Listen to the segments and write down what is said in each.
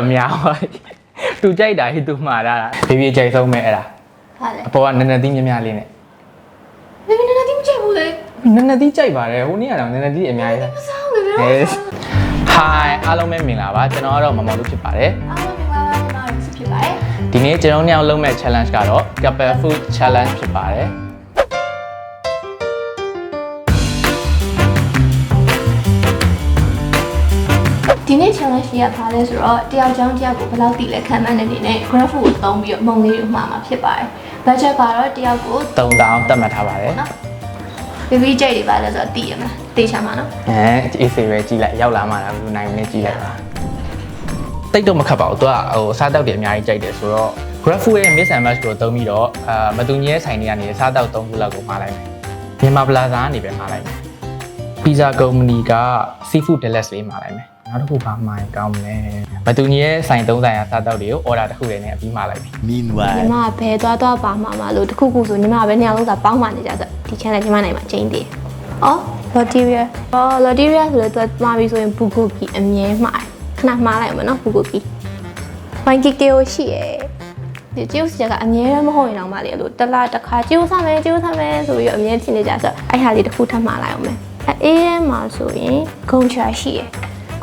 တော့များပါပြီသူကြိုက်တာဟိသူမှားတာဘေဘီကြိုက်ဆုံးမဲ့အဲ့ဒါဟာလေအပေါ်ကနည်းနည်းသီးများများလေးနဲ့ဘေဘီနနာတိမကြိုက်ဘူးလေနည်းနည်းသီးကြိုက်ပါတယ်ဟိုနေ့ကတော့နည်းနည်းသီးအများကြီးမစားဘူးလေဘယ်ဟဲတော့ Hi အားလုံးပဲမင်္ဂလာပါကျွန်တော်ကတော့မမောင်လူဖြစ်ပါတယ်အားလုံးမင်္ဂလာပါကျွန်တော်ရစ်ဖြစ်ပါတယ်ဒီနေ့ကျွန်တော်ညောင်လုံးမဲ့ challenge ကတော့ couple food challenge ဖြစ်ပါတယ် ဒီနေ့ challenge ကြီးကဘာလဲဆိုတော့တယောက်ချောင်းတယောက်ကိုဘယ်လောက်တိလဲခံမှန်းတဲ့အနေနဲ့ graph ကိုသုံးပြီးတော့မုံလေးကိုမှားမှာဖြစ်ပါတယ် budget ကတော့တယောက်ကို3000တတ်မှတ်ထားပါတယ်နော်ဘေဘီကြိုက်တွေပါလဲဆိုတော့သိရမှာသိချာမှာနော်အဲအေးစေပဲကြည့်လိုက်ရောက်လာမှလားဘယ်လိုနိုင်မလဲကြည့်လိုက်ပါတိတ်တော့မခတ်ပါဘူးသူကဟိုစားတောက်တွေအများကြီးကြိုက်တယ်ဆိုတော့ graph food ရဲ့ miss and match ကိုသုံးပြီးတော့အာမတူညီရဲ့ဆိုင်တွေကနေစားတောက်3ခုလောက်ကိုမှားလိုက်မယ်မြန်မာပလာဇာကနေပဲမှားလိုက်မယ်ပီဇာကုမ္ပဏီက seafood deluxe လေးမှားလိုက်မယ် နောက်တစ်ခုဘာမှာရင်ကောင်းမလဲမတူညီရဲ့ဆိုင်သုံးဆိုင်ရာစားတောက်တွေကို order တစ်ခုတည်းနဲ့အပြီးမှားလိုက်မယ်ညီ Meanwhile, မကဘယ်သွားသွားပါမှာမလို့တခုခုဆိုညီမကပဲနေရာလုံးသာပေါင်းမှနေကြဆိုဒီ channel ညီမနိုင်မှာချိန်သေးတယ်။အော် Loteria အော် Loteria ဆိုတော့သူမှာပြီးဆိုရင်ဘူဂိုကီအမြဲမှားတယ်ခဏမှားလိုက်မှာနော်ဘူဂိုကီ။ဖိုင်ကီကေကိုရှိရယ်ဒီကျိုးစကအမြဲတမ်းမဟုတ်ရင်တော့မလေးလို့တစ်လားတစ်ခါကျိုးစားမယ်ကျိုးစားမယ်ဆိုပြီးတော့အမြဲဖြစ်နေကြဆိုအဲ့ဟာလေးတစ်ခုထပ်မှားလိုက်အောင်မယ်။အဲအေးထဲမှာဆိုရင်ဂုံချာရှိရယ်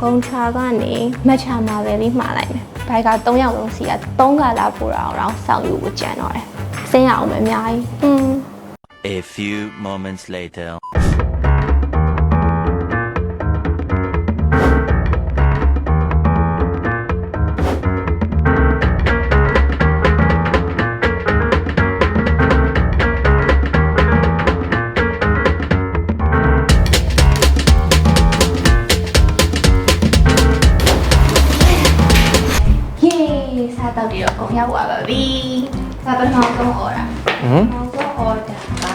ဂုံချာကနေမတ်ချာမာပဲလေးမှားလိုက်မယ်။ဘိုက်က3ယောက်လုံးစီက3ကလာပို့တာအောင်စောင့်ယူဖို့ကြံတော့တယ်။စင်းရအောင်ပဲအများကြီး။อืม a few moments later. တော့ဒီတော့အကုန်ရောက်သွားပါပြီ။ဒါပထမဆုံး order ဟမ်။နောက်ဆုံး order က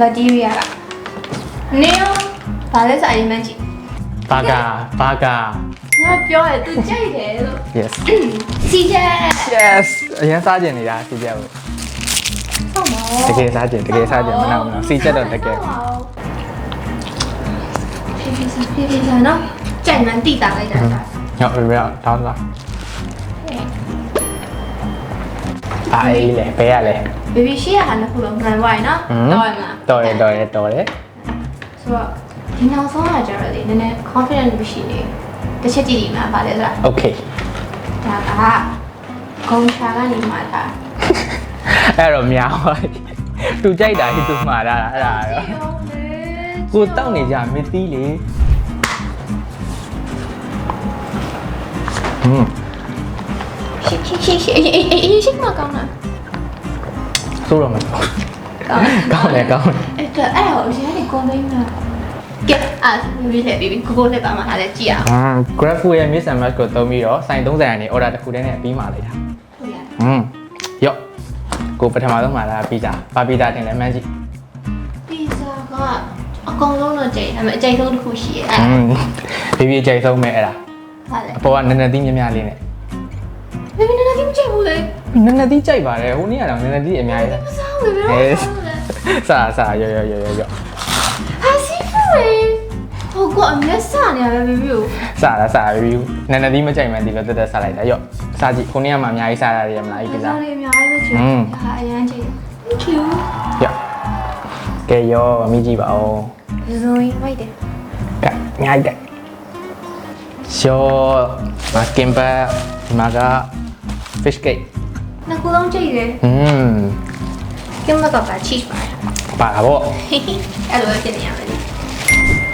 Laderia ကနေရောဘာလဲစာရေးမှန်းကြည့်ဘာကာဘာကာ။ငါပြောရသူကြိုက်တယ်လို့ yes စီချက် yes အရင်စားကျင်နေတာစီချက်ကိုဟုတ်မောတကယ်စားကျင်တကယ်စားကျင်မနာဘူးနော်စီချက်တော့တကယ်ဖြည်းဖြည်းစားဖြည်းဖြည်းစားနော်။ကြိုက်မှန်းတိတာလိုက်တာဒါညောက်ရရတောင်းလား အားအေးလေဘယ်ရလဲ။ baby ရှိရတာနှစ်ခုလုံးခံသွားရနော်။တော့ရမလား။တော်ရတော်ရတော်ရဆိုတော့ဒီနောက်ဆုံးကကျတော့လေနည်းနည်း confident မရှိနေ။တစ်ချက်ကြည့်ဒီမှာဗာလဲဆိုတာ okay ဒါကဂုံချာကနေမှတာအဲ့တော့များပါသူကြိုက်တာဟိသူမှားတာအဲ့ဒါတော့ကိုတောက်နေကြမသိလေဟွန်း ရှိရှိရှိရှိအေးအေးအေးရှိမကောင်းလားဆိုးတော့မကောင်းကောင်းကောင်းတယ်ကောင်းတယ်အဲ့တော့အဲ့တော့ရန်နေကုန်နေမှာကဲအာဘီလေဘီကိုကိုလေးပါမှာလည်းကြည့်အောင်ဟမ် grab food ရဲ့ miss and match ကိုသုံးပြီးတော့ဆိုင်30ရာနေ order တစ်ခုတည်းနဲ့အပြီးမှာလိုက်တာဟုတ်ရဟွန်းရော့ကိုပထမဆုံးမှာလာပီဇာဘာပီဇာတင်လဲမှန်းကြည့်ပီဇာကအကောင်လုံးတော့ကြိုက်ဒါပေမဲ့အကြိုက်ဆုံးတစ်ခုရှိရဲ့ဟွန်းဘေဘီကြိုက်ဆုံးမဲ့အဲ့ဒါဟာလေအပေါ်ကနည်းနည်းသီးများများလေးနဲ့ ဘီဘီနနာတိမကြိုက်ဘူးလေနည်းနည်းသီးကြိုက်ပါတယ်ဟိုနေ့ကတော့နည်းနည်းသီးအများကြီးမစားဘူးလေဘယ်တော့စားစားရောရောရောရောရောဟာစီဖူလေဟိုကအမျက်စနေရပဲဘီဘီကိုစားတာစားပြီးနည်းနည်းသီးမကြိုက်မှန်းဒီလိုတက်တက်စားလိုက်တာရော့စားကြည့်ခုနေ့ကမှအများကြီးစားရတယ်မလားဒီကစားစားလေးအများကြီးပဲချင်ဟာအရန်ကြိုက် Thank you ရော့ကဲရောအမိကြည့်ပါဦးဇွန်ကြီးမိုက်တယ်ကဲအများကြီးကဲရောမကင်ပါဒီမှာက fish cake နှစ်ခုလုံးကြိတ်တယ် อืม ကင်းမကပါ cheese ပါတယ် ပါတာပေါ့ အဲ့လိုပဲဖြစ်နေရမယ်လေ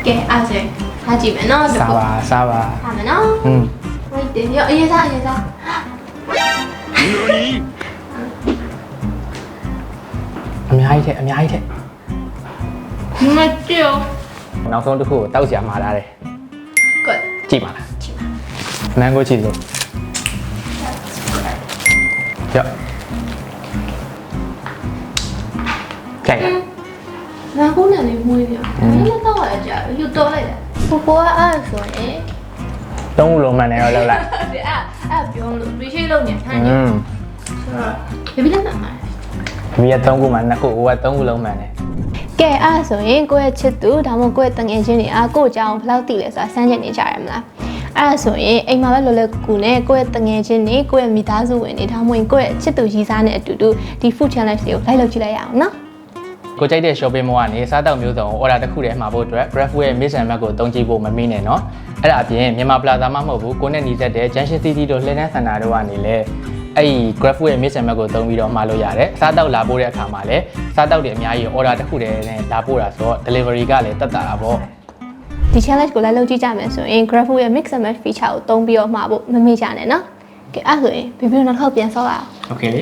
ကဲအားစေဟာကြည့်မယ်နော် စားပါစားပါ ဟာမယ်နော် อืม မိုက်တယ်ရောအရင်စားအရင်စား အများကြီးထက်အများကြီးထက် မကျော် နောက်ဆုံးတစ်ခုကိုတောက်ချာမှာလာတယ် good ကြည့်ပါလား ကြည့်ပါ မန်ဂိုချီလို့ ရော့ကြိုက်လားငါခုနဲ့လေးမွေးပြ။နည်းနည်းတော့ရကြ။ယူတော့လိုက်တယ်။ကိုကိုကအဲ့ဆိုရင်သုံးခုလုံးမှန်တယ်ရောလောက်လိုက်အဲ့အဲ့ပြောလို့ appreciate လုပ်နေဟန်อืနေมဆိုတော့ဘယ်ပြီးလဲမှာ။မိရ3ခုမှ2ခုဟိုက3ခုလုံးမှန်တယ်ကဲအဲ့ဆိုရင်ကိုယ့်ရဲ့ချစ်သူဒါမှမဟုတ်ကိုယ့်ရဲ့တငယ်ချင်းတွေအားကိုယ့်အကြောင်းဘယ်လောက်သိလဲဆိုတာစမ်းကြည့်နေကြရမလား အဲ့ဒါဆိုရင်အိမ်မှာပဲလောလောကူကူနဲ့ကိုယ့်ရဲ့တငယ်ချင်းနဲ့ကိုယ့်ရဲ့မိသားစုဝင်တွေဒါမှမဟုတ်ကိုယ့်ရဲ့ချစ်သူရီးစားနဲ့အတူတူဒီ food challenge တွေကိုလိုက်လုပ်ကြည့်လိုက်ရအောင်နော်ကိုကြိုက်တဲ့ shopping mall ကနေစားတောက်မျိုးစုံကို order တစ်ခုတည်းမှာဖို့အတွက် Grabfood ရဲ့ miss and map ကိုတုံးကြည့်ဖို့မမေ့နဲ့နော်အဲ့ဒါအပြင်မြန်မာ plaza မှမဟုတ်ဘူးကိုနဲ့ညီသက်တဲ့ Junction City တို့လှည့်နှန်းစင်တာတို့ကနေလည်းအဲ့ဒီ Grabfood ရဲ့ miss and map ကိုတုံးပြီးတော့မှာလို့ရတယ်စားတောက်လာပို့တဲ့အခါမှာလည်းစားတောက်တွေအများကြီး order တစ်ခုတည်းနဲ့လာပို့တာဆိုတော့ delivery ကလည်းတက်တာပါပေါ့ ဒီ challenge ကိုလိုက်လုပ်ကြည့်ကြမယ်ဆိုရင် GrabFood ရဲ့ mix and match feature ကိုသုံးပြီးတော့မှာဖို့မမေ့ကြနဲ့နော်ကဲအဲ့ဒါဆိုရင်ဘီဘီတို့နောက်တစ်ခေါက်ပြန်ဆောက်ရအောင် Okay